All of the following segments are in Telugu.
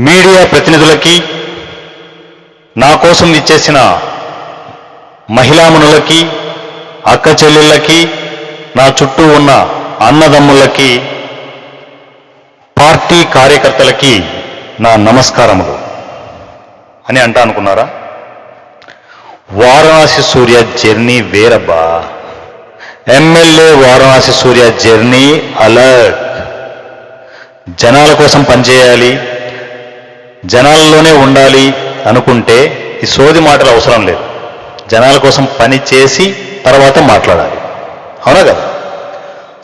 మీడియా ప్రతినిధులకి నా కోసం ఇచ్చేసిన మహిళామణులకి అక్క చెల్లెళ్ళకి నా చుట్టూ ఉన్న అన్నదమ్ములకి పార్టీ కార్యకర్తలకి నా నమస్కారములు అని అంటా అనుకున్నారా? వారణాసి సూర్య జర్నీ వేరబ్బా. MLA Varanasi Surya journey alert. జనాల కోసం పనిచేయాలి. జనాల్లోనే ఉండాలి అనుకుంటే ఈ సోది మాటలు అవసరం లేదు. జనాల కోసం పని చేసి తర్వాత మాట్లాడాలి. అవునా కదా?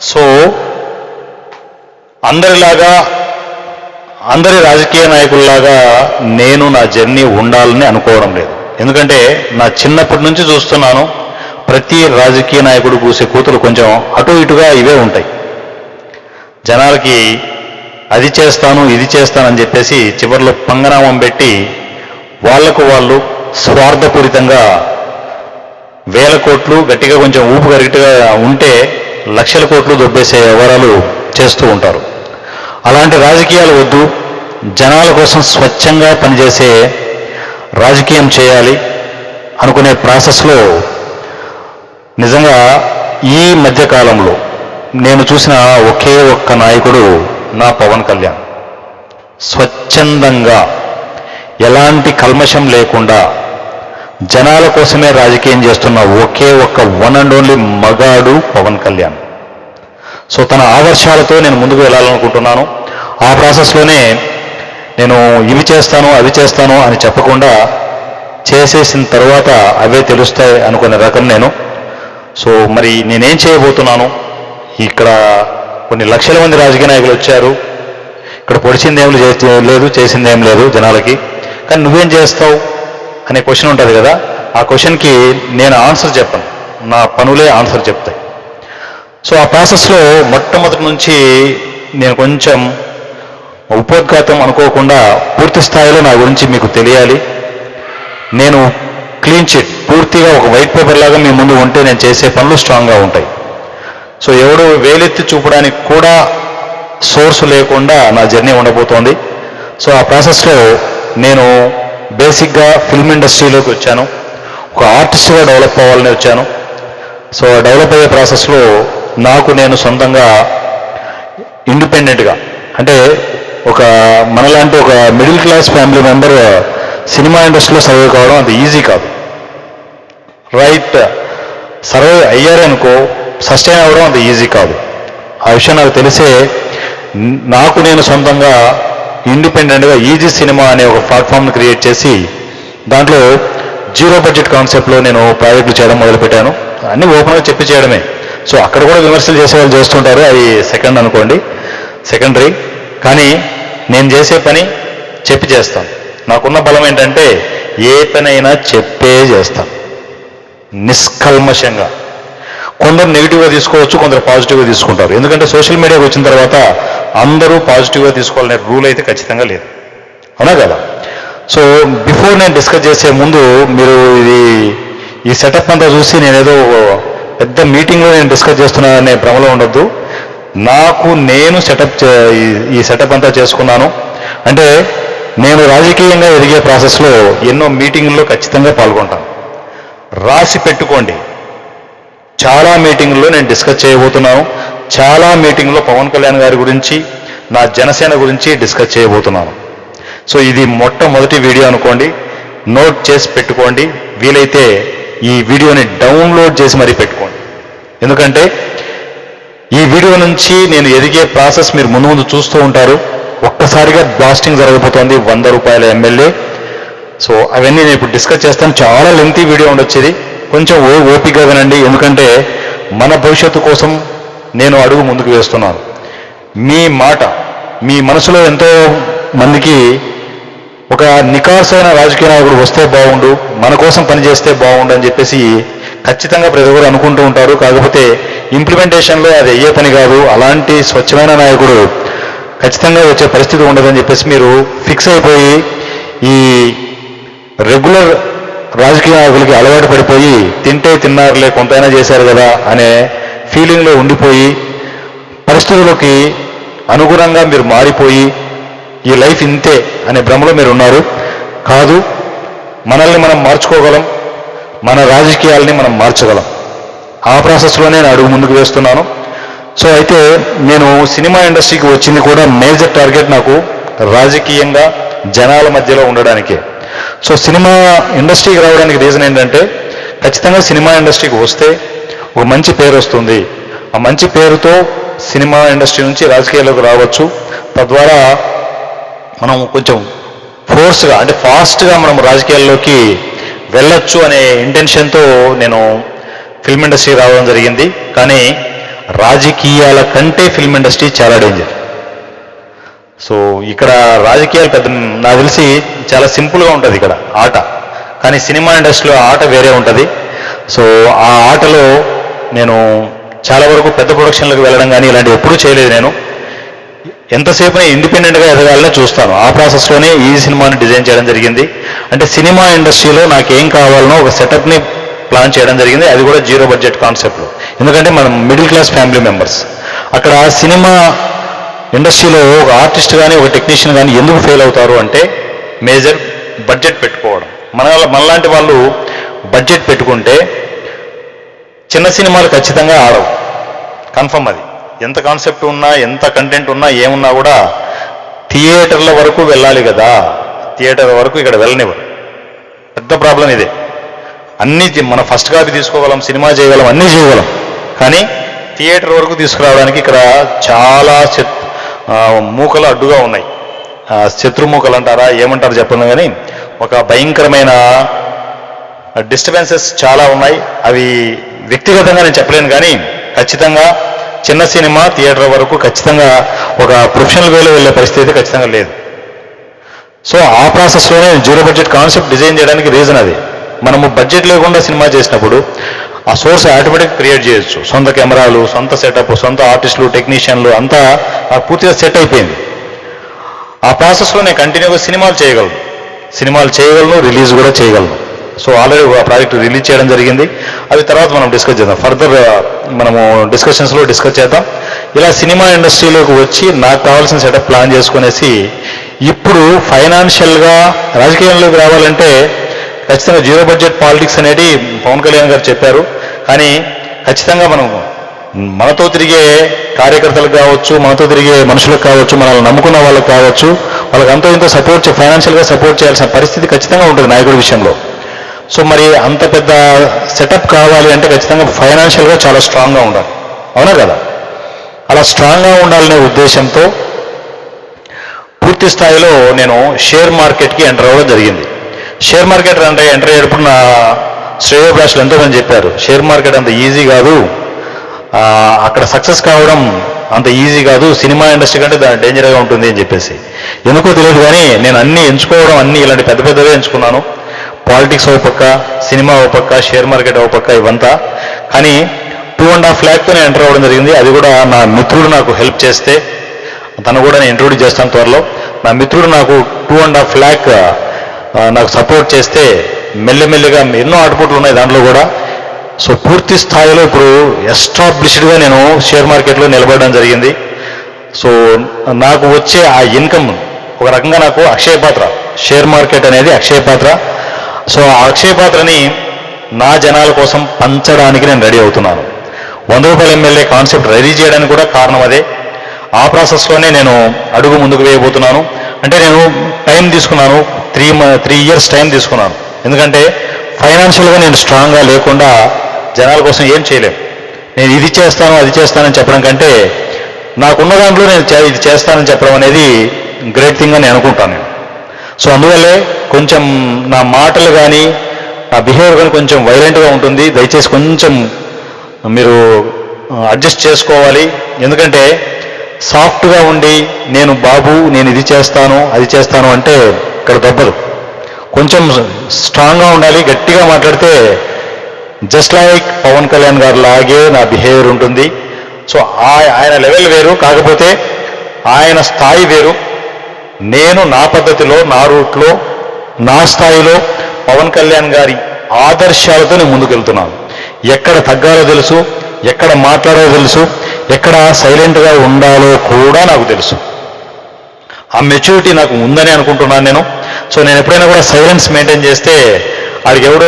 సో అందరిలాగా అందరి రాజకీయ నాయకుల్లాగా నేను నా జర్నీ ఉండాలని అనుకోవడం లేదు. ఎందుకంటే నా చిన్నప్పటి నుంచి చూస్తున్నాను ప్రతి రాజకీయ నాయకుడు కూసే కూతురు కొంచెం అటు ఇటుగా ఇవే ఉంటాయి. జనాలకి అది చేస్తాను ఇది చేస్తానని చెప్పేసి చివరిలో పంగనామం పెట్టి వాళ్ళకు వాళ్ళు స్వార్థపూరితంగా వేల కోట్లు గట్టిగా కొంచెం ఊపు గరిటిగా ఉంటే లక్షల కోట్లు దొబ్బేసే వ్యవహారాలు చేస్తూ ఉంటారు. అలాంటి రాజకీయాలు వద్దు జనాల కోసం స్వచ్ఛంగా పనిచేసే రాజకీయం చేయాలి అనుకునే ప్రాసెస్లో నిజంగా ఈ మధ్యకాలంలో నేను చూసిన ఒకే ఒక్క నాయకుడు నా పవన్ కళ్యాణ్. స్వచ్ఛందంగా ఎలాంటి కల్మషం లేకుండా జనాల కోసమే రాజకీయం చేస్తున్న ఒకే ఒక్క వన్ అండ్ ఓన్లీ మగాడు పవన్ కళ్యాణ్. సో తన ఆదర్శాలతో నేను ముందుకు వెళ్ళాలనుకుంటున్నాను. ఆ ప్రాసెస్లోనే నేను ఇవి చేస్తాను అవి చేస్తాను అని చెప్పకుండా చేసేసిన తర్వాత అవే తెలుస్తాయి అనుకునే రకం నేను. సో మరి నేనేం చేయబోతున్నాను? ఇక్కడ కొన్ని లక్షల మంది రాజకీయ నాయకులు వచ్చారు. ఇక్కడ పొడిచిందేం లేదు చేసిందేం లేదు జనాలకి. కానీ నువ్వేం చేస్తావు అనే క్వశ్చన్ ఉంటుంది కదా. ఆ క్వశ్చన్కి నేను ఆన్సర్ చెప్పను. నా పనులే ఆన్సర్ చెప్తాయి. సో ఆ ప్రాసెస్లో మొట్టమొదటి నుంచి నేను కొంచెం ఉపోద్ఘాతం అనుకోకుండా పూర్తి స్థాయిలో నా గురించి మీకు తెలియాలి. నేను క్లీన్ చిట్ పూర్తిగా ఒక వైట్ పేపర్ లాగా మీ ముందు ఉంటే నేను చేసే పనులు స్ట్రాంగ్గా ఉంటాయి. సో ఎవడు వేలెత్తి చూపడానికి కూడా సోర్స్ లేకుండా నా జర్నీ ఉండబోతోంది. సో ఆ ప్రాసెస్లో నేను బేసిక్గా ఫిల్మ్ ఇండస్ట్రీలోకి వచ్చాను. ఒక ఆర్టిస్ట్గా డెవలప్ అవ్వాలని వచ్చాను. సో డెవలప్ అయ్యే ప్రాసెస్లో నాకు నేను సొంతంగా ఇండిపెండెంట్గా అంటే ఒక మనలాంటి ఒక middle class family member cinema ఇండస్ట్రీలో సర్వే కావడం అంత ఈజీ కాదు. రైట్ సర్వే అయ్యారనుకో సస్టైన్ అవ్వడం అంత ఈజీ కాదు. ఆ విషయం నాకు తెలిసే నాకు నేను సొంతంగా ఇండిపెండెంట్గా ఈజీ సినిమా అనే ఒక ప్లాట్ఫామ్ని క్రియేట్ చేసి దాంట్లో జీరో బడ్జెట్ కాన్సెప్ట్లో నేను ప్రాజెక్టులు చేయడం మొదలుపెట్టాను. అన్నీ ఓపెన్గా చెప్పి చేయడమే. సో అక్కడ కూడా విమర్శలు చేసే వాళ్ళు చేస్తుంటారు. అది సెకండ్ అనుకోండి. సెకండరీ కానీ నేను చేసే పని చెప్పి చేస్తాను. నాకున్న బలం ఏంటంటే ఏ పని అయినా చెప్పే చేస్తాను. నిష్కల్మషంగా. కొందరు నెగిటివ్గా తీసుకోవచ్చు కొందరు పాజిటివ్గా తీసుకుంటారు. ఎందుకంటే సోషల్ మీడియాకి వచ్చిన తర్వాత అందరూ పాజిటివ్గా తీసుకోవాలనే రూల్ అయితే ఖచ్చితంగా లేదు. అవునా కదా? సో బిఫోర్ నేను డిస్కస్ చేసే ముందు మీరు ఇది ఈ సెటప్ అంతా చూసి నేనేదో పెద్ద మీటింగ్లో నేను డిస్కస్ చేస్తున్నాననే భ్రమలో ఉండొద్దు. నాకు నేను సెటప్ ఈ సెటప్ అంతా చేసుకున్నాను. అంటే నేను రాజకీయంగా ఎదిగే ప్రాసెస్లో ఎన్నో మీటింగుల్లో ఖచ్చితంగా పాల్గొంటాను. రాసి పెట్టుకోండి. చాలా మీటింగుల్లో నేను డిస్కస్ చేయబోతున్నాను. చాలా మీటింగ్లో పవన్ కళ్యాణ్ గారి గురించి నా జనసేన గురించి డిస్కస్ చేయబోతున్నాను. సో ఇది మొట్టమొదటి వీడియో అనుకోండి. నోట్ చేసి పెట్టుకోండి. వీలైతే ఈ వీడియోని డౌన్లోడ్ చేసి మరీ పెట్టుకోండి. ఎందుకంటే ఈ వీడియో నుంచి నేను ఎదిగే ప్రాసెస్ మీరు ముందు ముందు చూస్తూ ఉంటారు. ఒక్కసారిగా బ్లాస్టింగ్ జరగబోతోంది. వంద రూపాయల ఎమ్మెల్యే. సో అవన్నీ నేను ఇప్పుడు డిస్కస్ చేస్తాను. చాలా లెంతీ వీడియో ఉండొచ్చేది. కొంచెం ఓ ఓపిక వినండి. ఎందుకంటే మన భవిష్యత్తు కోసం నేను అడుగు ముందుకు వేస్తున్నాను. మీ మాట మీ మనసులో ఎంతో మందికి ఒక నికాసైన రాజకీయ నాయకుడు వస్తే బాగుండు మన కోసం పనిచేస్తే బాగుండు అని చెప్పేసి ఖచ్చితంగా ప్రతి ఒక్కరు అనుకుంటూ ఉంటారు. కాకపోతే ఇంప్లిమెంటేషన్లో అది అయ్యే పని కాదు. అలాంటి స్వచ్ఛమైన నాయకుడు ఖచ్చితంగా వచ్చే పరిస్థితి ఉండదని చెప్పేసి మీరు ఫిక్స్ అయిపోయి ఈ రెగ్యులర్ రాజకీయ నాయకులకి అలవాటు పడిపోయి తింటే తిన్నారులే కొంతైనా చేశారు కదా అనే ఫీలింగ్లో ఉండిపోయి పరిస్థితులకి అనుగుణంగా మీరు మారిపోయి ఈ లైఫ్ ఇంతే అనే భ్రమలో మీరు ఉన్నారు. కాదు మనల్ని మనం మార్చుకోగలం మన రాజకీయాల్ని మనం మార్చగలం. ఆ ప్రాసెస్లోనే నేను అడుగు ముందుకు వేస్తున్నాను. సో అయితే నేను సినిమా ఇండస్ట్రీకి వచ్చింది కూడా మేజర్ టార్గెట్ నాకు రాజకీయంగా జనాల మధ్యలో ఉండడానికే. సో సినిమా ఇండస్ట్రీకి రావడానికి రీజన్ ఏంటంటే ఖచ్చితంగా సినిమా ఇండస్ట్రీకి వస్తే ఒక మంచి పేరు వస్తుంది. ఆ మంచి పేరుతో సినిమా ఇండస్ట్రీ నుంచి రాజకీయాల్లోకి రావచ్చు. తద్వారా మనం కొంచెం ఫోర్స్గా అంటే ఫాస్ట్గా మనం రాజకీయాల్లోకి వెళ్ళొచ్చు అనే ఇంటెన్షన్తో నేను ఫిల్మ్ ఇండస్ట్రీ రావడం జరిగింది. కానీ రాజకీయాల కంటే ఫిల్మ్ ఇండస్ట్రీ చాలా డేంజర్ సో ఇక్కడ రాజకీయాలు పెద్ద నాకు తెలిసి చాలా సింపుల్గా ఉంటుంది ఇక్కడ ఆట. కానీ సినిమా ఇండస్ట్రీలో ఆట వేరే ఉంటుంది. సో ఆ ఆటలో నేను చాలా వరకు పెద్ద ప్రొడక్షన్లకు వెళ్ళడం కానీ ఇలాంటివి ఎప్పుడూ చేయలేదు నేను. ఎంతసేపు ఇండిపెండెంట్గా ఎదగాలని చూస్తాను. ఆ ప్రాసెస్లోనే ఈ సినిమాని డిజైన్ చేయడం జరిగింది. అంటే సినిమా ఇండస్ట్రీలో నాకు ఏం కావాలనో ఒక సెటప్ని ప్లాన్ చేయడం జరిగింది. అది కూడా జీరో బడ్జెట్ కాన్సెప్ట్లో ఎందుకంటే మనం మిడిల్ క్లాస్ ఫ్యామిలీ మెంబర్స్ అక్కడ సినిమా ఇండస్ట్రీలో ఒక ఆర్టిస్ట్ కానీ ఒక టెక్నీషియన్ కానీ ఎందుకు ఫెయిల్ అవుతారు అంటే మేజర్ బడ్జెట్ పెట్టుకోవడం. మన మనలాంటి వాళ్ళు బడ్జెట్ పెట్టుకుంటే చిన్న సినిమాలు ఖచ్చితంగా ఆడవు. కన్ఫర్మ్ అది. ఎంత కాన్సెప్ట్ ఉన్నా ఎంత కంటెంట్ ఉన్నా ఏమున్నా కూడా థియేటర్ల వరకు వెళ్ళాలి కదా. థియేటర్ వరకు ఇక్కడ వెళ్ళనివ్వరు. పెద్ద ప్రాబ్లం ఇదే. అన్నీ మనం మన ఫస్ట్ కాపీ తీసుకోగలం సినిమా చేయగలం అన్నీ చేయగలం. కానీ థియేటర్ వరకు తీసుకురావడానికి ఇక్కడ చాలా మూకలు అడ్డుగా ఉన్నాయి. శత్రుమూకలు అంటారా ఏమంటారు చెప్పను కానీ ఒక భయంకరమైన డిస్టర్బెన్సెస్ చాలా ఉన్నాయి. అవి వ్యక్తిగతంగా నేను చెప్పలేను కానీ ఖచ్చితంగా చిన్న సినిమా థియేటర్ వరకు ఖచ్చితంగా ఒక ప్రొఫెషనల్ వేలో వెళ్ళే పరిస్థితి అయితే ఖచ్చితంగా లేదు. సో ఆ ప్రాసెస్లోనే జీరో బడ్జెట్ కాన్సెప్ట్ డిజైన్ చేయడానికి రీజన్ అది. మనము బడ్జెట్ లేకుండా సినిమా చేసినప్పుడు ఆ సోర్స్ ఆటోమేటిక్ క్రియేట్ చేయొచ్చు. సొంత కెమెరాలు సొంత సెటప్ సొంత ఆర్టిస్టులు టెక్నీషియన్లు అంతా నాకు పూర్తిగా సెట్ అయిపోయింది. ఆ ప్రాసెస్లో నేను కంటిన్యూగా సినిమాలు చేయగలను సినిమాలు చేయగలను రిలీజ్ కూడా చేయగలను. సో ఆల్రెడీ ఆ ప్రాజెక్ట్ రిలీజ్ చేయడం జరిగింది. అవి తర్వాత మనం డిస్కస్ చేద్దాం. ఫర్దర్ మనము డిస్కషన్స్లో డిస్కస్ చేద్దాం. ఇలా సినిమా ఇండస్ట్రీలోకి వచ్చి నాకు కావాల్సిన సెటప్ ప్లాన్ చేసుకునేసి ఇప్పుడు ఫైనాన్షియల్గా రాజకీయంలోకి రావాలంటే ఖచ్చితంగా జీరో బడ్జెట్ పాలిటిక్స్ అనేది పవన్ కళ్యాణ్ గారు చెప్పారు. కానీ ఖచ్చితంగా మనం మనతో తిరిగే కార్యకర్తలకు కావచ్చు మనతో తిరిగే మనుషులకు కావచ్చు మనల్ని నమ్ముకున్న వాళ్ళకి కావచ్చు వాళ్ళకి అంతో ఇంత సపోర్ట్ ఫైనాన్షియల్గా సపోర్ట్ చేయాల్సిన పరిస్థితి ఖచ్చితంగా ఉంటుంది నాయకుడి విషయంలో. సో మరి అంత పెద్ద సెటప్ కావాలి అంటే ఖచ్చితంగా ఫైనాన్షియల్గా చాలా స్ట్రాంగ్గా ఉండాలి. అవునా కదా? అలా స్ట్రాంగ్గా ఉండాలనే ఉద్దేశంతో పూర్తి స్థాయిలో నేను షేర్ మార్కెట్కి ఎంటర్ అవ్వడం జరిగింది. షేర్ మార్కెట్ అంటే ఎంటర్ అయ్యేటప్పుడు నా శ్రేయోభిలాషులు ఎంతోమంది చెప్పారు షేర్ మార్కెట్ అంత ఈజీ కాదు అక్కడ సక్సెస్ కావడం అంత ఈజీ కాదు సినిమా ఇండస్ట్రీ కంటే దాని డేంజర్గా ఉంటుంది అని చెప్పేసి. ఎందుకో తెలియదు కానీ నేను అన్ని ఎంచుకోవడం అన్ని ఇలాంటి పెద్ద పెద్దవే ఎంచుకున్నాను. పాలిటిక్స్ ఒక పక్క సినిమా ఒక పక్క షేర్ మార్కెట్ ఒక పక్క ఇవంతా. కానీ టూ అండ్ హాఫ్ ల్యాక్తో నేను ఎంటర్ అవ్వడం జరిగింది. అది కూడా నా మిత్రుడు నాకు హెల్ప్ చేస్తే తను కూడా నేను ఇంట్రొడ్యూస్ చేస్తాను త్వరలో. నా మిత్రుడు నాకు టూ అండ్ హాఫ్ ల్యాక్ నాకు సపోర్ట్ చేస్తే మెల్లమెల్లగా ఎన్నో ఆటపోట్లు ఉన్నాయి దాంట్లో కూడా. సో పూర్తి స్థాయిలో ఇప్పుడు ఎస్టాబ్లిష్డ్గా నేను షేర్ మార్కెట్లో నిలబడడం జరిగింది. సో నాకు వచ్చే ఆ ఇన్కమ్ ఒక రకంగా నాకు అక్షయ పాత్ర షేర్ మార్కెట్ అనేది అక్షయ పాత్ర. సో ఆ అక్షయ పాత్రని నా జనాల కోసం పంచడానికి నేను రెడీ అవుతున్నాను. వంద రూపాయల ఎమ్మెల్యే కాన్సెప్ట్ రెడీ చేయడానికి కూడా కారణం అదే. ఆ ప్రాసెస్లోనే నేను అడుగు ముందుకు వేయబోతున్నాను. అంటే నేను టైం తీసుకున్నాను త్రీ త్రీ ఇయర్స్ టైం తీసుకున్నాను. ఎందుకంటే ఫైనాన్షియల్గా నేను స్ట్రాంగ్గా లేకుండా జనాల కోసం ఏం చేయలేను నేను ఇది చేస్తాను అది చేస్తానని చెప్పడం కంటే నాకున్న దాంట్లో నేను ఇది చేస్తానని చెప్పడం అనేది గ్రేట్ థింగ్ అని అనుకుంటాను నేను. సో అందువల్లే కొంచెం నా మాటలు కానీ నా బిహేవియర్ కానీ కొంచెం వైలెంట్గా ఉంటుంది. దయచేసి కొంచెం మీరు అడ్జస్ట్ చేసుకోవాలి. ఎందుకంటే సాఫ్ట్గా ఉండి నేను బాబు నేను ఇది చేస్తాను అది చేస్తాను అంటే ఇక్కడ దెబ్బలు. కొంచెం స్ట్రాంగ్గా ఉండాలి గట్టిగా మాట్లాడితే జస్ట్ లైక్ పవన్ కళ్యాణ్ గారు లాగే నా బిహేవియర్ ఉంటుంది. సో ఆయన లెవెల్ వేరు కాకపోతే ఆయన స్థాయి వేరు. నేను నా పద్ధతిలో నా రూట్లో నా స్థాయిలో పవన్ కళ్యాణ్ గారి ఆదర్శాలతో నేను ముందుకెళ్తున్నాను. ఎక్కడ తగ్గాలో తెలుసు ఎక్కడ మాట్లాడాలో తెలుసు ఎక్కడ సైలెంట్గా ఉండాలో కూడా నాకు తెలుసు. ఆ మెచ్యూరిటీ నాకు ఉందని అనుకుంటున్నాను నేను. సో నేను ఎప్పుడైనా కూడా సైలెన్స్ మెయింటైన్ చేస్తే ఆడికెవడో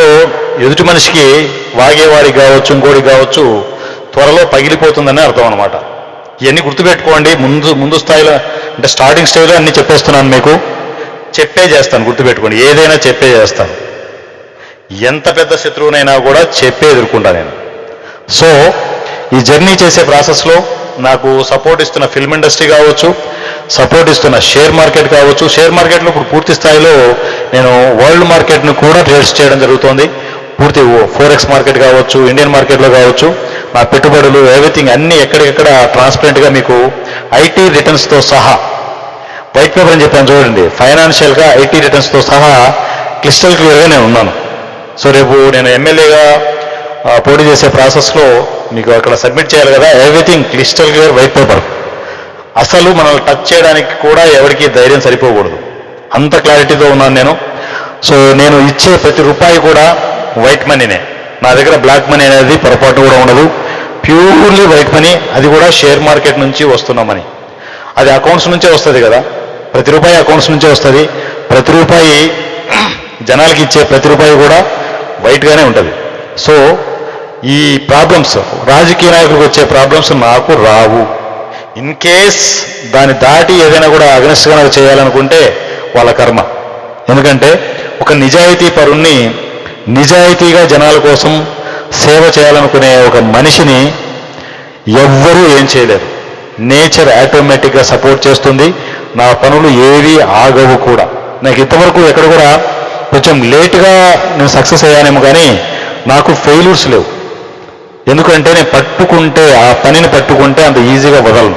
ఎదుటి మనిషికి వాగేవాడికి కావచ్చు ఇంకోడికి కావచ్చు త్వరలో పగిలిపోతుందని అర్థం అనమాట ఇవన్నీ గుర్తుపెట్టుకోండి. ముందు ముందు స్థాయిలో అంటే స్టార్టింగ్ స్టేజ్లో అన్ని చెప్పేస్తున్నాను మీకు. చెప్పే చేస్తాను గుర్తుపెట్టుకోండి. ఏదైనా చెప్పే చేస్తాను. ఎంత పెద్ద శత్రువునైనా కూడా చెప్పే ఎదుర్కొంటా నేను. సో ఈ జర్నీ చేసే ప్రాసెస్లో నాకు సపోర్ట్ ఇస్తున్న ఫిల్మ్ ఇండస్ట్రీ కావచ్చు సపోర్ట్ ఇస్తున్న షేర్ మార్కెట్ కావచ్చు. షేర్ మార్కెట్లో ఇప్పుడు పూర్తి స్థాయిలో నేను వరల్డ్ మార్కెట్ను కూడా ట్రేడ్స్ చేయడం జరుగుతోంది. పూర్తి ఫోరెక్స్ మార్కెట్ కావచ్చు ఇండియన్ మార్కెట్లో కావచ్చు నా పెట్టుబడులు ఎవ్రీథింగ్ అన్ని ఎక్కడికెక్కడ ట్రాన్స్పరెంట్గా మీకు ఐటీ రిటర్న్స్తో సహా వైట్ పేపర్ అని చెప్పాను చూడండి. ఫైనాన్షియల్గా ఐటీ రిటర్న్స్తో సహా క్లిస్టల్ క్లియర్గా నేను ఉన్నాను. సో రేపు నేను ఎమ్మెల్యేగా పోటీ చేసే ప్రాసెస్లో మీకు అక్కడ సబ్మిట్ చేయాలి కదా everything crystal clear white paper అసలు మనల్ని టచ్ చేయడానికి కూడా ఎవరికి ధైర్యం సరిపోకూడదు. అంత క్లారిటీతో ఉన్నాను నేను. సో నేను ఇచ్చే ప్రతి రూపాయి కూడా వైట్ మనీనే నా దగ్గర బ్లాక్ మనీ అనేది పొరపాటు కూడా ఉండదు. ప్యూర్లీ వైట్ మనీ అది కూడా షేర్ మార్కెట్ నుంచి వస్తున్న మనీ అది అకౌంట్స్ నుంచే వస్తుంది కదా. ప్రతి రూపాయి అకౌంట్స్ నుంచే వస్తుంది. ప్రతి రూపాయి జనాలకి ఇచ్చే ప్రతి రూపాయి కూడా వైట్గానే ఉంటుంది. సో ఈ ప్రాబ్లమ్స్ రాజకీయ నాయకులకు వచ్చే ప్రాబ్లమ్స్ నాకు రావు. ఇన్ కేస్ దాన్ని దాటి ఏదైనా కూడా అగ్నెస్ట్గా చేయాలనుకుంటే వాళ్ళ కర్మ. ఎందుకంటే ఒక నిజాయితీ పరుణ్ణి నిజాయితీగా జనాల కోసం సేవ చేయాలనుకునే ఒక మనిషిని ఎవ్వరూ ఏం చేయలేరు. నేచర్ ఆటోమేటిక్గా సపోర్ట్ చేస్తుంది. నా పనులు ఏవి ఆగవు కూడా. నాకు ఇంతవరకు ఎక్కడ కూడా కొంచెం లేటుగా నేను సక్సెస్ అయ్యానేమో కానీ నాకు ఫెయిల్యూర్స్ లేవు. ఎందుకంటే నేను పట్టుకుంటే ఆ పనిని పట్టుకుంటే అంత ఈజీగా వదలను.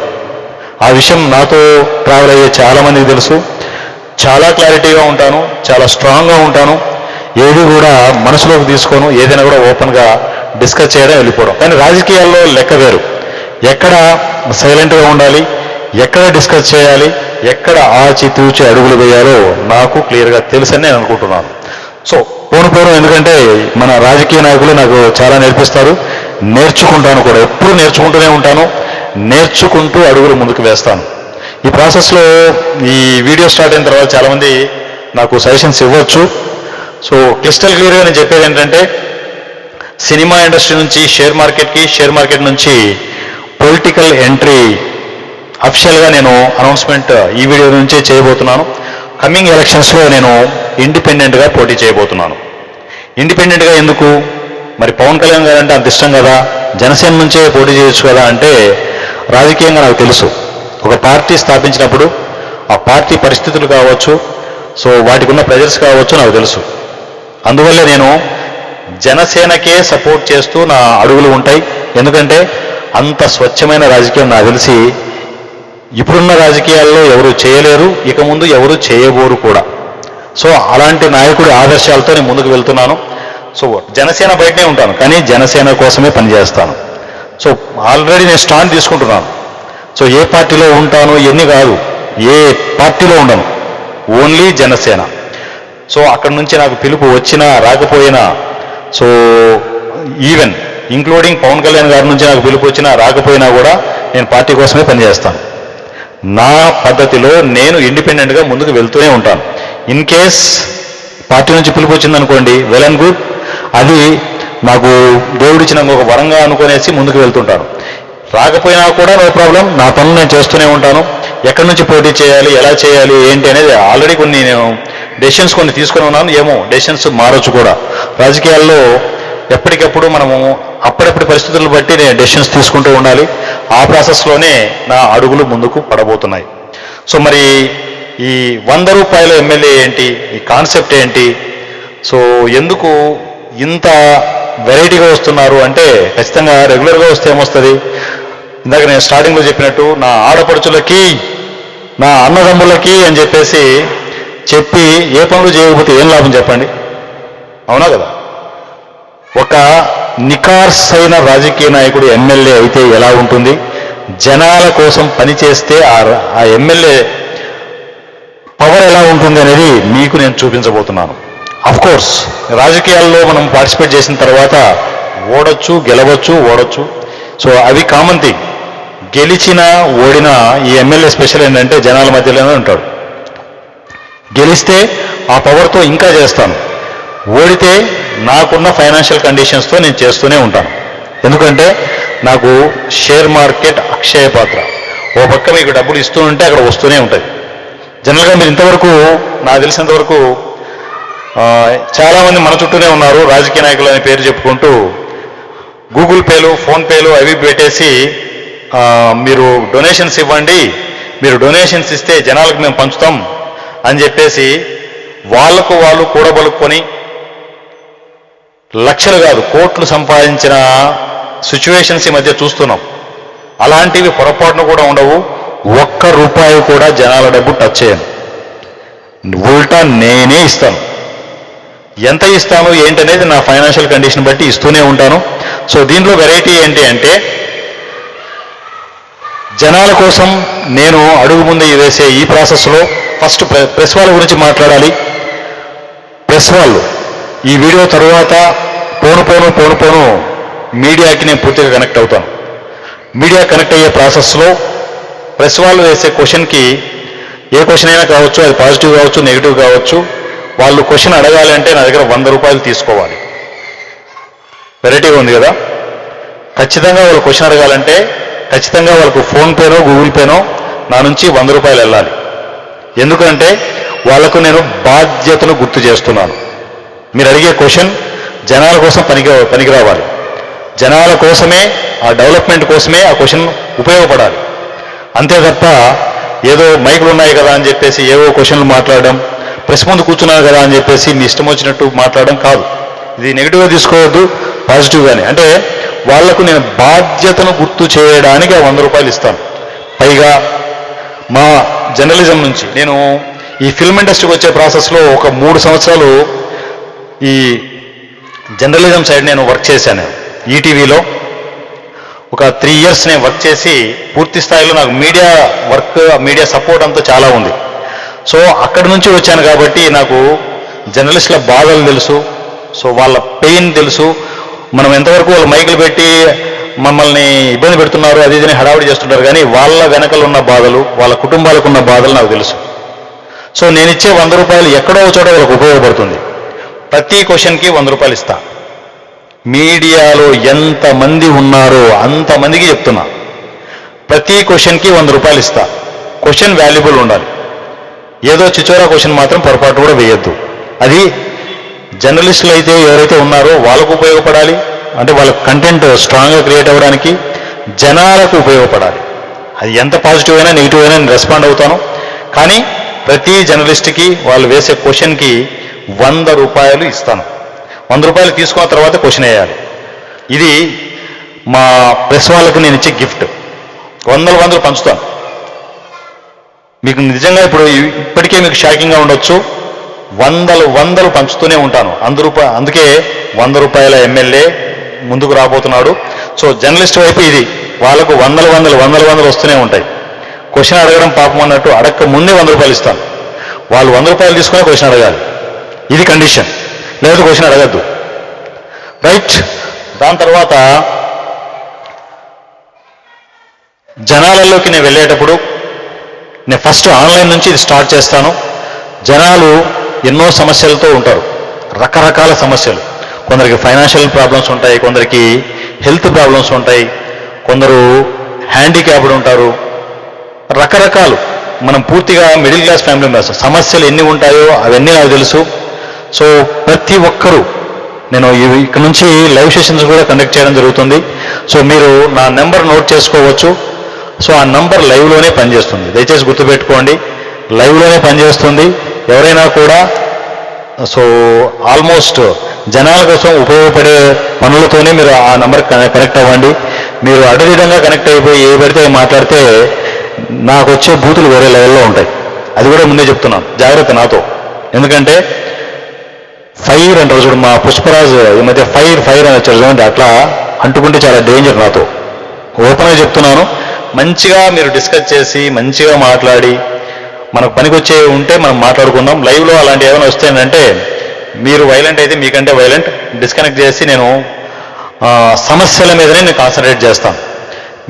ఆ విషయం నాతో ట్రావెల్ అయ్యే చాలామందికి తెలుసు. చాలా క్లారిటీగా ఉంటాను చాలా స్ట్రాంగ్గా ఉంటాను. ఏది కూడా మనసులోకి తీసుకోను ఏదైనా కూడా ఓపెన్గా డిస్కస్ చేయడం వెళ్ళిపోవడం. కానీ రాజకీయాల్లో లెక్క వేరు. ఎక్కడ సైలెంట్గా ఉండాలి ఎక్కడ డిస్కస్ చేయాలి ఎక్కడ ఆచి తూచి అడుగులు వేయాలో నాకు క్లియర్గా తెలుసని నేను అనుకుంటున్నాను. సో పోను పోను ఎందుకంటే మన రాజకీయ నాయకులు నాకు చాలా నేర్పిస్తారు. నేర్చుకుంటాను కూడా. ఎప్పుడు నేర్చుకుంటూనే ఉంటాను. నేర్చుకుంటూ అడుగులు ముందుకు వేస్తాను. ఈ ప్రాసెస్లో ఈ వీడియో స్టార్ట్ అయిన తర్వాత చాలామంది నాకు సజెషన్స్ ఇవ్వచ్చు. సో క్రిస్టల్ క్లియర్గా నేను చెప్పేది ఏంటంటే సినిమా ఇండస్ట్రీ నుంచి షేర్ మార్కెట్కి షేర్ మార్కెట్ నుంచి పొలిటికల్ ఎంట్రీ అఫిషియల్గా నేను అనౌన్స్మెంట్ ఈ వీడియో నుంచే చేయబోతున్నాను. కమింగ్ ఎలక్షన్స్లో నేను ఇండిపెండెంట్గా పోటీ చేయబోతున్నాను. ఇండిపెండెంట్గా ఎందుకు? మరి పవన్ కళ్యాణ్ గారు అంటే అంత ఇష్టం కదా? జనసేన నుంచే పోటీ చేయొచ్చు కదా అంటే రాజకీయంగా నాకు తెలుసు. ఒక పార్టీ స్థాపించినప్పుడు ఆ పార్టీ పరిస్థితులు కావచ్చు సో వాటికి ఉన్న ప్రెజర్స్ కావచ్చు నాకు తెలుసు. అందువల్లే నేను జనసేనకే సపోర్ట్ చేస్తూ నా అడుగులు ఉంటాయి. ఎందుకంటే అంత స్వచ్ఛమైన రాజకీయం నాకు తెలిసి ఇప్పుడున్న రాజకీయాల్లో ఎవరు చేయలేరు ఇక ముందు ఎవరు చేయబోరు కూడా. సో అలాంటి నాయకుడి ఆదర్శాలతో నేను ముందుకు వెళ్తున్నాను. సో జనసేన బయటనే ఉంటాను కానీ జనసేన కోసమే పనిచేస్తాను. సో ఆల్రెడీ నేను స్టాండ్ తీసుకుంటున్నాను. సో ఏ పార్టీలో ఉంటాను ఎన్ని కాదు ఏ పార్టీలో ఉండను ఓన్లీ జనసేన. సో అక్కడ నుంచి నాకు పిలుపు వచ్చినా రాకపోయినా so even including Pawan Kalyan గారి నుంచి నాకు పిలుపు వచ్చినా రాకపోయినా కూడా నేను పార్టీ కోసమే పనిచేస్తాను. నా పద్ధతిలో నేను ఇండిపెండెంట్గా ముందుకు వెళ్తూనే ఉంటాను. ఇన్ కేస్ పార్టీ నుంచి పిలుపు వచ్చిందనుకోండి వెల్ అండ్ గుడ్ అది నాకు దేవుడిచ్చిన ఒక వరంగా అనుకునేసి ముందుకు వెళ్తుంటాను. రాకపోయినా కూడా నో ప్రాబ్లం నా పనులు నేను చేస్తూనే ఉంటాను. ఎక్కడి నుంచి పోటీ చేయాలి ఎలా చేయాలి ఏంటి అనేది ఆల్రెడీ కొన్ని నేను డెసిషన్స్ కొన్ని తీసుకొని ఉన్నాను. ఏమో డెసిషన్స్ మారొచ్చు కూడా. రాజకీయాల్లో ఎప్పటికప్పుడు మనము అప్పుడప్పుడు పరిస్థితులను బట్టి నేను డెసిషన్స్ తీసుకుంటూ ఉండాలి. ఆ ప్రాసెస్లోనే నా అడుగులు ముందుకు పడబోతున్నాయి. సో మరి ఈ వంద రూపాయల ఎమ్మెల్యే ఏంటి? ఈ కాన్సెప్ట్ ఏంటి? సో ఎందుకు ఇంత వెరైటీగా వస్తున్నారు అంటే ఖచ్చితంగా రెగ్యులర్గా వస్తే ఏమొస్తుంది? ఇందాక నేను స్టార్టింగ్లో చెప్పినట్టు నా ఆడపడుచులకి నా అన్నదమ్ములకి అని చెప్పేసి చెప్పి ఏ పనులు చేయకపోతే ఏం లాభం చెప్పండి? అవునా కదా? ఒక నికార్స్ అయిన రాజకీయ నాయకుడు ఎమ్మెల్యే అయితే ఎలా ఉంటుంది? జనాల కోసం పనిచేస్తే ఆ ఆ ఎమ్మెల్యే పవర్ ఎలా ఉంటుంది అనేది మీకు నేను చూపించబోతున్నాను. కోర్స్ రాజకీయాల్లో మనం పార్టిసిపేట్ చేసిన తర్వాత ఓడొచ్చు గెలవచ్చు ఓడొచ్చు. సో అవి కామన్ థింగ్ గెలిచినా ఓడినా ఈ ఎమ్మెల్యే స్పెషల్ ఏంటంటే జనాల మధ్యలోనే ఉంటాడు. గెలిస్తే ఆ పవర్తో ఇంకా చేస్తాను. ఓడితే నాకున్న ఫైనాన్షియల్ కండిషన్స్తో నేను చేస్తూనే ఉంటాను. ఎందుకంటే నాకు షేర్ మార్కెట్ అక్షయ పాత్ర. ఓ పక్క మీకు డబ్బులు ఇస్తూ ఉంటే అక్కడ వస్తూనే ఉంటుంది. జనరల్గా మీరు ఇంతవరకు నాకు తెలిసినంతవరకు చాలామంది మన చుట్టూనే ఉన్నారు రాజకీయ నాయకులు అనే పేరు చెప్పుకుంటూ గూగుల్ పేలు ఫోన్పేలు అవి పెట్టేసి మీరు డొనేషన్స్ ఇవ్వండి మీరు డొనేషన్స్ ఇస్తే జనాలకు మేము పంచుతాం అని చెప్పేసి వాళ్ళకు వాళ్ళు కూడబలుక్కొని లక్షలు కాదు కోట్లు సంపాదించిన సిచ్యువేషన్స్ ఈ మధ్య చూస్తున్నాం. అలాంటివి పొరపాటును కూడా ఉండవు ఒక్క రూపాయి కూడా జనాల డబ్బు టచ్ చేయను. ఉల్టా నేనే ఇస్తాను. ఎంత ఇస్తాను ఏంటనేది నా ఫైనాన్షియల్ కండిషన్ బట్టి ఇస్తూనే ఉంటాను. సో దీంట్లో వెరైటీ ఏంటి అంటే జనాల కోసం నేను అడుగు ముందు వేసే ఈ ప్రాసెస్లో ఫస్ట్ ప్రెస్ వాళ్ళ గురించి మాట్లాడాలి. ప్రెస్ వాళ్ళు ఈ వీడియో తర్వాత పోను పోను పోను పోను మీడియాకి నేను పూర్తిగా కనెక్ట్ అవుతాను. మీడియా కనెక్ట్ అయ్యే ప్రాసెస్లో ప్రెస్ వాళ్ళు వేసే క్వశ్చన్కి ఏ క్వశ్చన్ అయినా కావచ్చు అది పాజిటివ్ కావచ్చు నెగిటివ్ కావచ్చు వాళ్ళు క్వశ్చన్ అడగాలి అంటే నా దగ్గర వంద రూపాయలు తీసుకోవాలి. వెరైటీగా ఉంది కదా? ఖచ్చితంగా వాళ్ళు క్వశ్చన్ అడగాలంటే ఖచ్చితంగా వాళ్ళకు ఫోన్పేనో గూగుల్ పేనో నా నుంచి వంద రూపాయలు వెళ్ళాలి. ఎందుకంటే వాళ్ళకు నేను బాధ్యతను గుర్తు చేస్తున్నాను. మీరు అడిగే క్వశ్చన్ జనాల కోసం పనికి పనికిరావాలి జనాల కోసమే ఆ డెవలప్మెంట్ కోసమే ఆ క్వశ్చన్ ఉపయోగపడాలి. అంతే తప్ప ఏదో మైకులు ఉన్నాయి కదా అని చెప్పేసి ఏవో క్వశ్చన్లు మాట్లాడడం ప్రెస్ ముందు కూర్చున్నారు కదా అని చెప్పేసి మీ ఇష్టం వచ్చినట్టు మాట్లాడడం కాదు. ఇది నెగిటివ్గా తీసుకోవద్దు పాజిటివ్గానే అంటే వాళ్ళకు నేను బాధ్యతను గుర్తు చేయడానికి ఆ వంద రూపాయలు ఇస్తాను. పైగా మా జర్నలిజం నుంచి నేను ఈ ఫిల్మ్ ఇండస్ట్రీకి వచ్చే ప్రాసెస్లో ఒక మూడు సంవత్సరాలు ఈ జర్నలిజం సైడ్ నేను వర్క్ చేశాను. ఈటీవీలో ఒక త్రీ ఇయర్స్ నేను వర్క్ చేసి పూర్తి స్థాయిలో నాకు మీడియా వర్క్ మీడియా సపోర్ట్ అంతా చాలా ఉంది. సో అక్కడి నుంచి వచ్చాను కాబట్టి నాకు జర్నలిస్టుల బాధలు తెలుసు సో వాళ్ళ పెయిన్ తెలుసు. మనం ఎంతవరకు వాళ్ళు మైకులు పెట్టి మమ్మల్ని ఇబ్బంది పెడుతున్నారు అది ఇదని హడావిడి చేస్తుంటారు. కానీ వాళ్ళ వెనకలు ఉన్న బాధలు వాళ్ళ కుటుంబాలకు ఉన్న బాధలు నాకు తెలుసు. సో నేను ఇచ్చే వంద రూపాయలు ఎక్కడో చోట వాళ్ళకు ఉపయోగపడుతుంది. ప్రతి క్వశ్చన్కి వంద రూపాయలు ఇస్తా. మీడియాలో ఎంతమంది ఉన్నారో అంతమందికి చెప్తున్నా. ప్రతి క్వశ్చన్కి వంద రూపాయలు ఇస్తా. క్వశ్చన్ వాల్యుబుల్ ఉండాలి. ఏదో చిచోరా క్వశ్చన్ మాత్రం పొరపాటు కూడా వేయొద్దు. అది జర్నలిస్టులు అయితే ఎవరైతే ఉన్నారో వాళ్ళకు ఉపయోగపడాలి. అంటే వాళ్ళ కంటెంట్ స్ట్రాంగ్గా క్రియేట్ అవ్వడానికి జనాలకు ఉపయోగపడాలి. అది ఎంత పాజిటివ్ అయినా నెగిటివ్ అయినా నేను రెస్పాండ్ అవుతాను. కానీ ప్రతి జర్నలిస్ట్కి వాళ్ళు వేసే క్వశ్చన్కి వంద రూపాయలు ఇస్తాను. వంద రూపాయలు తీసుకున్న తర్వాత క్వశ్చన్ వేయాలి. ఇది మా ప్రెస్ వాళ్ళకి నేను ఇచ్చే గిఫ్ట్. వందలు వందలు పంచుతాను. మీకు నిజంగా ఇప్పుడు ఇప్పటికే మీకు షాకింగ్గా ఉండొచ్చు. వందలు వందలు పంచుతూనే ఉంటాను. అందు రూపాయ అందుకే వంద రూపాయల ఎమ్మెల్యే ముందుకు రాబోతున్నాడు. సో జర్నలిస్ట్ వైపు ఇది వాళ్ళకు వందలు వందలు వందలు వందలు వస్తూనే ఉంటాయి. క్వశ్చన్ అడగడం పాపం అన్నట్టు అడగక ముందే వంద రూపాయలు ఇస్తాను. వాళ్ళు వంద రూపాయలు తీసుకుని క్వశ్చన్ అడగాలి. ఇది కండిషన్. లేదు క్వశ్చన్ అడగద్దు. రైట్. దాని తర్వాత జనాలలోకి నేను వెళ్ళేటప్పుడు నేను ఫస్ట్ ఆన్లైన్ నుంచి ఇది స్టార్ట్ చేస్తాను. జనాలు ఎన్నో సమస్యలతో ఉంటారు. రకరకాల సమస్యలు. కొందరికి ఫైనాన్షియల్ ప్రాబ్లమ్స్ ఉంటాయి కొందరికి హెల్త్ ప్రాబ్లమ్స్ ఉంటాయి కొందరు హ్యాండిక్యాప్డ్ ఉంటారు. రకరకాలు. మనం పూర్తిగా మిడిల్ క్లాస్ ఫ్యామిలీ మెంబర్స్. సమస్యలు ఎన్ని ఉంటాయో అవన్నీ నాకు తెలుసు. సో ప్రతి ఒక్కరూ నేను ఇక్కడ నుంచి లైవ్ సెషన్స్ కూడా కండక్ట్ చేయడం జరుగుతుంది. సో మీరు నా నెంబర్ నోట్ చేసుకోవచ్చు. సో ఆ నంబర్ లైవ్లోనే పనిచేస్తుంది. దయచేసి గుర్తుపెట్టుకోండి లైవ్లోనే పనిచేస్తుంది. ఎవరైనా కూడా సో ఆల్మోస్ట్ జనాల కోసం ఉపయోగపడే పనులతోనే మీరు ఆ నెంబర్ కనెక్ట్ అవ్వండి. మీరు అడవిధంగా కనెక్ట్ అయిపోయి ఏ పడితే మాట్లాడితే నాకు వచ్చే బూతులు వేరే లెవెల్లో ఉంటాయి. అది కూడా ముందే చెప్తున్నాను. జాగ్రత్త నాతో. ఎందుకంటే ఫైర్ అంటారు చూడు మా పుష్పరాజు ఈ మధ్య ఫైర్ ఫైర్ అని వచ్చారు చూడండి అట్లా అంటుకుంటే చాలా డేంజర్ నాతో. ఓపెన్గా చెప్తున్నాను. మంచిగా మీరు డిస్కస్ చేసి మంచిగా మాట్లాడి మనకు పనికొచ్చే ఉంటే మనం మాట్లాడుకుందాం. లైవ్లో అలాంటి ఏమైనా వస్తాయంటే మీరు వైలెంట్ అయితే మీకంటే వైలెంట్ డిస్కనెక్ట్ చేసి నేను సమస్యల మీదనే నేను కాన్సన్ట్రేట్ చేస్తాను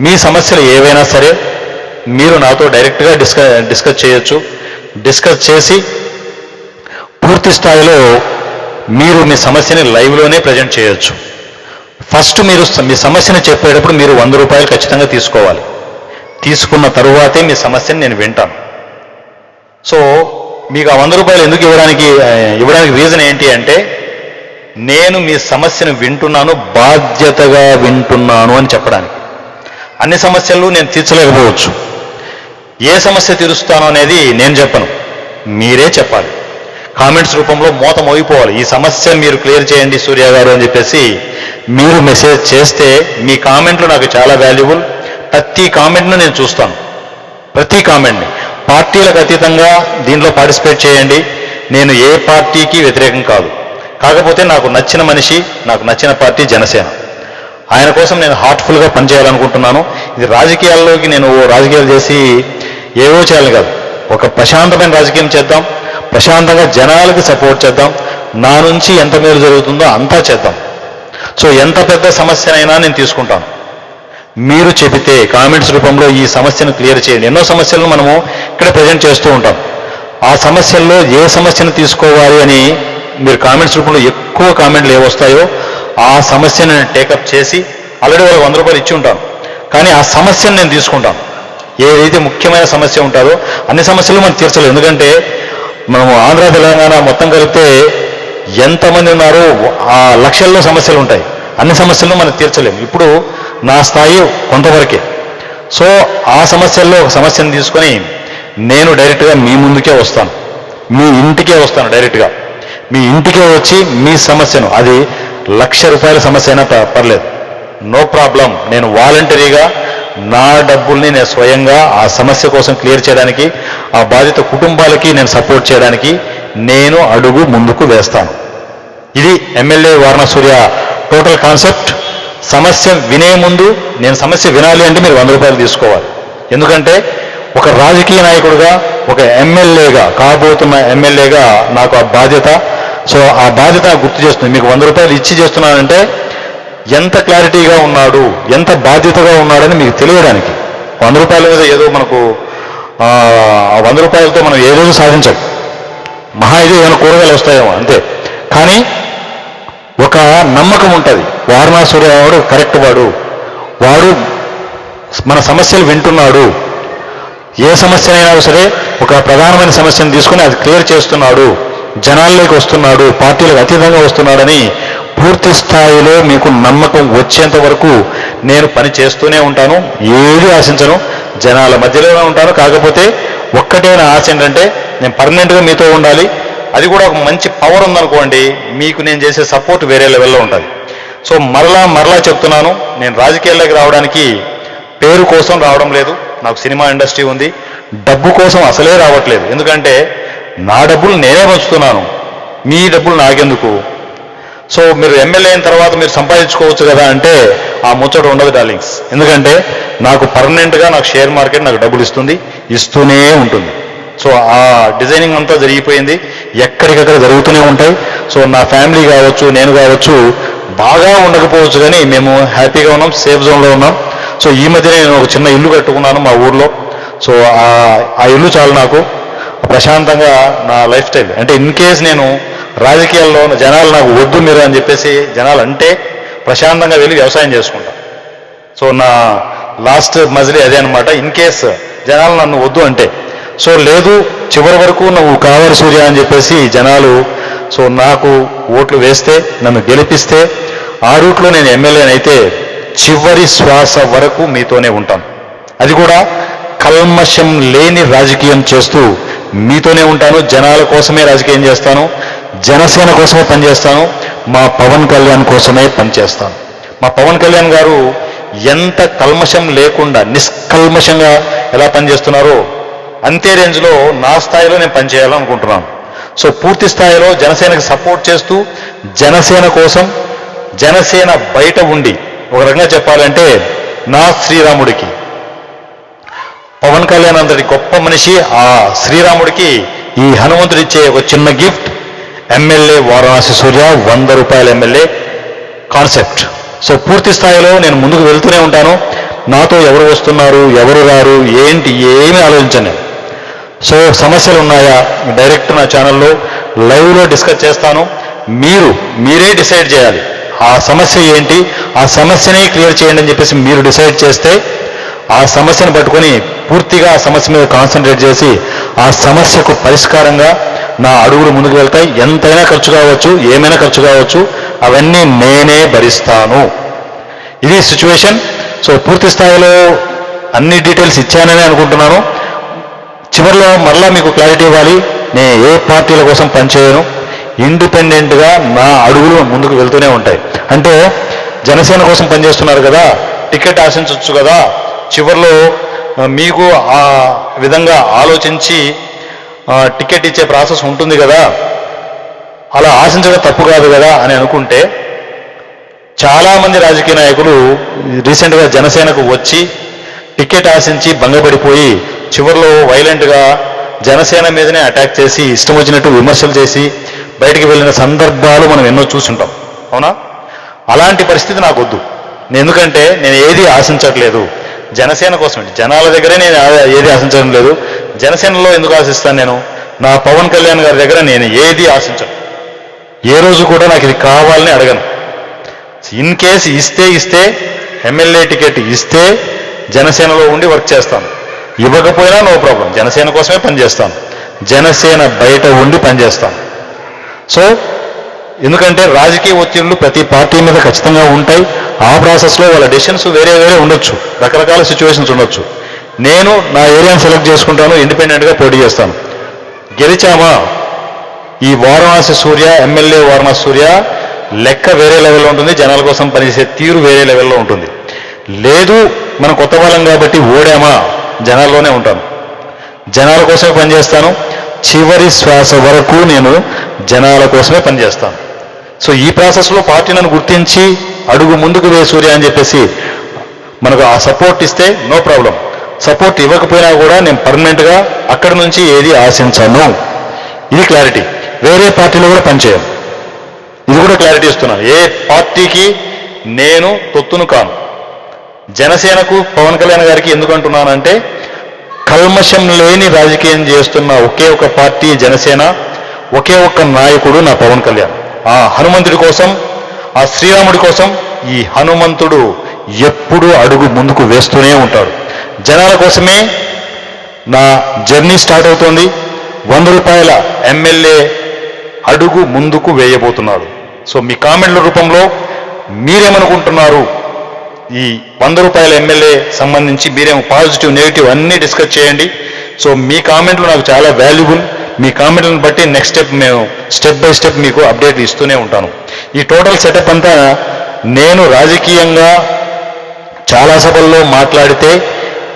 మీ సమస్యలు ఏవైనా సరే మీరు నాతో డైరెక్ట్గా డిస్క డిస్కస్ చేయొచ్చు. డిస్కస్ చేసి పూర్తి స్థాయిలో మీరు మీ సమస్యని లైవ్లోనే ప్రజెంట్ చేయొచ్చు. ఫస్ట్ మీరు మీ సమస్యని చెప్పేటప్పుడు మీరు వంద రూపాయలు ఖచ్చితంగా తీసుకోవాలి. తీసుకున్న తరువాతే మీ సమస్యని నేను వింటాను. సో మీకు ఆ వంద రూపాయలు ఎందుకు ఇవ్వడానికి ఇవ్వడానికి రీజన్ ఏంటి అంటే నేను మీ సమస్యను వింటున్నాను బాధ్యతగా వింటున్నాను అని చెప్పడానికి. అన్ని సమస్యలు నేను తీర్చలేకపోవచ్చు. ఏ సమస్య తీరుస్తాను అనేది నేను చెప్పను. మీరే చెప్పాలి. కామెంట్స్ రూపంలో మోత మోగిపోవాలి ఈ సమస్య మీరు క్లియర్ చేయండి సూర్య గారు అని చెప్పేసి మీరు మెసేజ్ చేస్తే మీ కామెంట్లు నాకు చాలా వాల్యుబుల్ ప్రతి కామెంట్ను నేను చూస్తాను. ప్రతి కామెంట్ని. పార్టీలకు అతీతంగా దీంట్లో పార్టిసిపేట్ చేయండి. నేను ఏ పార్టీకి వ్యతిరేకం కాదు. కాకపోతే నాకు నచ్చిన మనిషి నాకు నచ్చిన పార్టీ జనసేన. ఆయన కోసం నేను హార్ట్ఫుల్గా పనిచేయాలనుకుంటున్నాను. ఇది రాజకీయాల్లోకి నేను ఓ రాజకీయాలు చేసి ఏవో చేయాలి కాదు. ఒక ప్రశాంతమైన రాజకీయం చేద్దాం. ప్రశాంతంగా జనాలకి సపోర్ట్ చేద్దాం. నా నుంచి ఎంత మేలు జరుగుతుందో అంతా చేద్దాం. సో ఎంత పెద్ద సమస్యనైనా నేను తీసుకుంటాను. మీరు చెబితే కామెంట్స్ రూపంలో ఈ సమస్యను క్లియర్ చేయండి. ఎన్నో సమస్యలను మనము ఇక్కడ ప్రజెంట్ చేస్తూ ఉంటాం. ఆ సమస్యల్లో ఏ సమస్యను తీసుకోవాలి అని మీరు కామెంట్స్ రూపంలో ఎక్కువ కామెంట్లు ఏవొస్తాయో ఆ సమస్యను నేను టేకప్ చేసి ఆల్రెడీ వాళ్ళకి వంద రూపాయలు ఇచ్చి ఉంటాను కానీ ఆ సమస్యను నేను తీసుకుంటాను ఏదైతే ముఖ్యమైన సమస్య ఉంటుందో అన్ని సమస్యలు మనం తీర్చలేము ఎందుకంటే మనము ఆంధ్ర తెలంగాణ మొత్తం కలిపితే ఎంతమంది ఉన్నారో ఆ లక్షల్లో సమస్యలు ఉంటాయి. అన్ని సమస్యలను మనం తీర్చలేము ఇప్పుడు నా స్థాయి కొంతవరకే. సో ఆ సమస్యల్లో ఒక సమస్యను తీసుకొని నేను డైరెక్ట్గా మీ ముందుకే వస్తాను. మీ ఇంటికే వస్తాను డైరెక్ట్గా. మీ ఇంటికే వచ్చి మీ సమస్యను అది లక్ష రూపాయల సమస్య అయినా పర్లేదు. No problem. నేను వాలంటరీగా నా డబ్బుల్ని నేను స్వయంగా ఆ సమస్య కోసం క్లియర్ చేయడానికి ఆ బాధిత కుటుంబాలకి నేను సపోర్ట్ చేయడానికి నేను అడుగు ముందుకు వేస్తాను. ఇది MLA Varana Surya total concept. సమస్య వినే ముందు నేను సమస్య వినాలి అంటే మీరు వంద రూపాయలు తీసుకోవాలి. ఎందుకంటే ఒక రాజకీయ నాయకుడిగా ఒక ఎమ్మెల్యేగా కాబోతున్న ఎమ్మెల్యేగా నాకు ఆ బాధ్యత. సో ఆ బాధ్యత గుర్తు చేస్తుంది. మీకు వంద రూపాయలు ఇచ్చి చేస్తున్నానంటే ఎంత క్లారిటీగా ఉన్నాడు ఎంత బాధ్యతగా ఉన్నాడని మీకు తెలియడానికి. వంద రూపాయల మీద ఏదో మనకు ఆ వంద రూపాయలతో మనం ఏ రోజు సాధించం. మహా ఇది ఏమైనా కూరగాయలు వస్తాయేమో అంతే. కానీ నమ్మకం ఉంటుంది. వారణాసురి వాడు కరెక్ట్ వాడు. వాడు మన సమస్యలు వింటున్నాడు. ఏ సమస్యనైనా సరే ఒక ప్రధానమైన సమస్యను తీసుకుని అది క్లియర్ చేస్తున్నాడు. జనాల్లోకి వస్తున్నాడు. పార్టీలకు అతీతంగా వస్తున్నాడని పూర్తి స్థాయిలో మీకు నమ్మకం వచ్చేంత వరకు నేను పని చేస్తూనే ఉంటాను. ఏది ఆశించను. జనాల మధ్యలోనే ఉంటాను. కాకపోతే ఒక్కటే నా ఆశ ఏంటంటే నేను పర్మనెంట్గా మీతో ఉండాలి. అది కూడా ఒక మంచి పవర్ ఉందనుకోండి మీకు నేను చేసే సపోర్ట్ వేరే లెవెల్లో ఉంటుంది. సో మరలా మరలా చెప్తున్నాను నేను రాజకీయాల్లోకి రావడానికి పేరు కోసం రావడం లేదు నాకు సినిమా ఇండస్ట్రీ ఉంది డబ్బు కోసం అసలే రావట్లేదు. ఎందుకంటే నా డబ్బులు నేనే పంచుతున్నాను మీ డబ్బులు నాకెందుకు? సో మీరు ఎమ్మెల్యే అయిన తర్వాత మీరు సంపాదించుకోవచ్చు కదా అంటే ఆ ముచ్చట ఉండదు డార్లింగ్స్ ఎందుకంటే నాకు పర్మనెంట్గా నాకు షేర్ మార్కెట్ నాకు డబ్బులు ఇస్తుంది ఇస్తూనే ఉంటుంది. సో ఆ డిజైనింగ్ అంతా జరిగిపోయింది. ఎక్కడికక్కడ జరుగుతూనే ఉంటాయి. సో నా ఫ్యామిలీ కావచ్చు నేను కావచ్చు బాగా ఉండకపోవచ్చు కానీ మేము హ్యాపీగా ఉన్నాం సేఫ్ జోన్లో ఉన్నాం. సో ఈ మధ్య నేను ఒక చిన్న ఇల్లు కట్టుకున్నాను మా ఊర్లో. సో ఆ ఇల్లు చాలు నాకు. ప్రశాంతంగా నా లైఫ్ స్టైల్. అంటే ఇన్ కేస్ నేను రాజకీయాల్లో ఉన్న జనాలు నాకు వద్దు మీరు అని చెప్పేసి జనాలు అంటే ప్రశాంతంగా వెళ్ళి వ్యవసాయం చేసుకుంటా. సో నా లాస్ట్ మజిలీ అదే అనమాట ఇన్ కేస్ జనాలు నన్ను వద్దు అంటే సో లేదు చివరి వరకు నువ్వు కావాలి సూర్య అని చెప్పేసి జనాలు సో నాకు ఓట్లు వేస్తే నన్ను గెలిపిస్తే ఆ రూట్లో నేను ఎమ్మెల్యేనైతే చివరి శ్వాస వరకు మీతోనే ఉంటాను. అది కూడా కల్మషం లేని రాజకీయం చేస్తూ మీతోనే ఉంటాను జనాల కోసమే రాజకీయం చేస్తాను జనసేన కోసమే పనిచేస్తాను మా పవన్ కళ్యాణ్ కోసమే పనిచేస్తాను. మా పవన్ కళ్యాణ్ గారు ఎంత కల్మషం లేకుండా నిష్కల్మషంగా ఎలా పనిచేస్తున్నారో అంతే రేంజ్లో నా స్థాయిలో నేను పనిచేయాలనుకుంటున్నాను. సో పూర్తి స్థాయిలో జనసేనకి సపోర్ట్ చేస్తూ జనసేన కోసం జనసేన బయట ఉండి ఒక రకంగా చెప్పాలంటే నా శ్రీరాముడికి పవన్ కళ్యాణ్ అంతటి గొప్ప మనిషి ఆ శ్రీరాముడికి ఈ హనుమంతుడు ఇచ్చే ఒక చిన్న గిఫ్ట్ ఎమ్మెల్యే వారణాసి సూర్య వంద రూపాయల ఎమ్మెల్యే కాన్సెప్ట్. సో పూర్తి స్థాయిలో నేను ముందుకు వెళ్తూనే ఉంటాను. నాతో ఎవరు వస్తున్నారు ఎవరు రారు ఏంటి ఏమీ ఆలోచించను. సో సమస్యలు ఉన్నాయా? డైరెక్ట్ నా ఛానల్లో లైవ్లో డిస్కస్ చేస్తాను. మీరు మీరే డిసైడ్ చేయాలి. ఆ సమస్య ఏంటి? ఆ సమస్యనే క్లియర్ చేయండి అని చెప్పేసి మీరు డిసైడ్ చేస్తే ఆ సమస్యను పట్టుకొని పూర్తిగా ఆ సమస్య మీద కాన్సన్ట్రేట్ చేసి ఆ సమస్యకు పరిష్కారంగా నా అడుగులు ముందుకు వెళ్తాయి. ఎంతైనా ఖర్చు కావచ్చు ఏమైనా ఖర్చు కావచ్చు అవన్నీ నేనే భరిస్తాను. ఇది సిచ్యువేషన్ సో పూర్తి స్థాయిలో అన్ని డీటెయిల్స్ ఇచ్చానని అనుకుంటున్నాను. చివరిలో మరలా మీకు క్లారిటీ ఇవ్వాలి. నేను ఏ పార్టీల కోసం పనిచేయను? ఇండిపెండెంట్గా నా అడుగులు ముందుకు వెళ్తూనే ఉంటాయి. అంటే జనసేన కోసం పనిచేస్తున్నారు కదా టికెట్ ఆశించవచ్చు కదా చివరిలో మీకు ఆ విధంగా ఆలోచించి టికెట్ ఇచ్చే ప్రాసెస్ ఉంటుంది కదా అలా ఆశించడం తప్పు కాదు కదా అని అనుకుంటే చాలామంది రాజకీయ నాయకులు రీసెంట్గా జనసేనకు వచ్చి టికెట్ ఆశించి భంగపడిపోయి చివరిలో వైలెంట్గా జనసేన మీదనే అటాక్ చేసి ఇష్టం వచ్చినట్టు విమర్శలు చేసి బయటికి వెళ్ళిన సందర్భాలు మనం ఎన్నో చూసుంటాం. అవునా? అలాంటి పరిస్థితి నాకు వద్దు. నేను ఎందుకంటే నేను ఏది ఆశించట్లేదు. జనసేన కోసం జనాల దగ్గరే నేను ఏది ఆశించడం లేదు. జనసేనలో ఎందుకు ఆశిస్తాను నేను? నా పవన్ కళ్యాణ్ గారి దగ్గర నేను ఏది ఆశించను. ఏ రోజు కూడా నాకు ఇది కావాలని అడగను. ఇన్ కేసు ఇస్తే ఇస్తే ఎమ్మెల్యే టికెట్ ఇస్తే జనసేనలో ఉండి వర్క్ చేస్తాను. ఇవ్వకపోయినా నో ప్రాబ్లం. జనసేన కోసమే పనిచేస్తాను జనసేన బయట ఉండి పనిచేస్తాను సో ఎందుకంటే రాజకీయ ఒత్తిళ్ళు ప్రతి పార్టీ మీద ఖచ్చితంగా ఉంటాయి. ఆ ప్రాసెస్లో వాళ్ళ డెసిషన్స్ వేరే వేరే ఉండొచ్చు. రకరకాల సిచ్యువేషన్స్ ఉండొచ్చు. నేను నా ఏరియాను సెలెక్ట్ చేసుకుంటాను ఇండిపెండెంట్గా పోటీ చేస్తాను. గెలిచామా? ఈ వారణాసి సూర్య ఎమ్మెల్యే వారణాసి సూర్య లెక్క వేరే లెవెల్లో ఉంటుంది. జనాల కోసం పనిచేసే తీరు వేరే లెవెల్లో ఉంటుంది. లేదు మనం కొత్త వాళ్ళం కాబట్టి ఓడామా? జనాల్లోనే ఉంటాను. జనాల కోసమే పనిచేస్తాను. చివరి శ్వాస వరకు నేను జనాల కోసమే పనిచేస్తాను. సో ఈ ప్రాసెస్లో పార్టీ నన్ను గుర్తించి అడుగు ముందుకు వే సూర్య అని చెప్పేసి మనకు ఆ సపోర్ట్ ఇస్తే నో ప్రాబ్లం. సపోర్ట్ ఇవ్వకపోయినా కూడా నేను పర్మనెంట్గా అక్కడి నుంచి ఏది ఆశించను. ఇది క్లారిటీ. వేరే పార్టీలో కూడా పనిచేయం ఇది కూడా క్లారిటీ ఇస్తున్నాను. ఏ పార్టీకి నేను తొత్తును కాను. జనసేనకు పవన్ కళ్యాణ్ గారికి ఎందుకు అంటున్నానంటే కల్మషం లేని రాజకీయం చేస్తున్న ఒకే ఒక పార్టీ జనసేన ఒకే ఒక్క నాయకుడు నా పవన్ కళ్యాణ్. ఆ హనుమంతుడి కోసం ఆ శ్రీరాముడి కోసం ఈ హనుమంతుడు ఎప్పుడూ అడుగు ముందుకు వేస్తూనే ఉంటాడు. జనాల కోసమే నా జర్నీ స్టార్ట్ అవుతోంది. వంద రూపాయల ఎమ్మెల్యే అడుగు ముందుకు వేయబోతున్నాడు. సో మీ కామెంట్ల రూపంలో మీరేమనుకుంటున్నారు? ఈ వంద రూపాయల ఎమ్మెల్యే సంబంధించి మీరేమో పాజిటివ్ నెగిటివ్ అన్నీ డిస్కస్ చేయండి. సో మీ కామెంట్లు నాకు చాలా వాల్యుబుల్ మీ కామెంట్లను బట్టి నెక్స్ట్ స్టెప్ మేము స్టెప్ బై స్టెప్ మీకు అప్డేట్ ఇస్తూనే ఉంటాను. ఈ టోటల్ సెటప్ అంతా నేను రాజకీయంగా చాలా సభల్లో మాట్లాడితే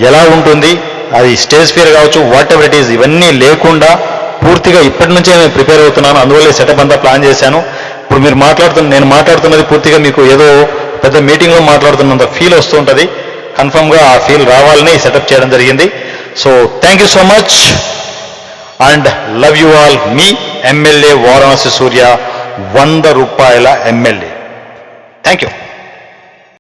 ఎలా ఉంటుంది అది స్టేజ్ ఫియర్ కావచ్చు వాట్ ఎవర్ ఇట్ ఈస్ ఇవన్నీ లేకుండా పూర్తిగా ఇప్పటి నుంచే నేను ప్రిపేర్ అవుతున్నాను. అందువల్ల సెటప్ అంతా ప్లాన్ చేశాను. ఇప్పుడు మీరు మాట్లాడుతున్న నేను మాట్లాడుతున్నది పూర్తిగా మీకు ఏదో పెద్ద మీటింగ్లో మాట్లాడుతున్నంత ఫీల్ వస్తూ ఉంటుంది. కన్ఫర్మ్గా ఆ ఫీల్ రావాలని సెటప్ చేయడం జరిగింది. So thank you so much and love you all me MLA Varanasi Surya వంద రూపాయల ఎమ్మెల్యే థ్యాంక్ యూ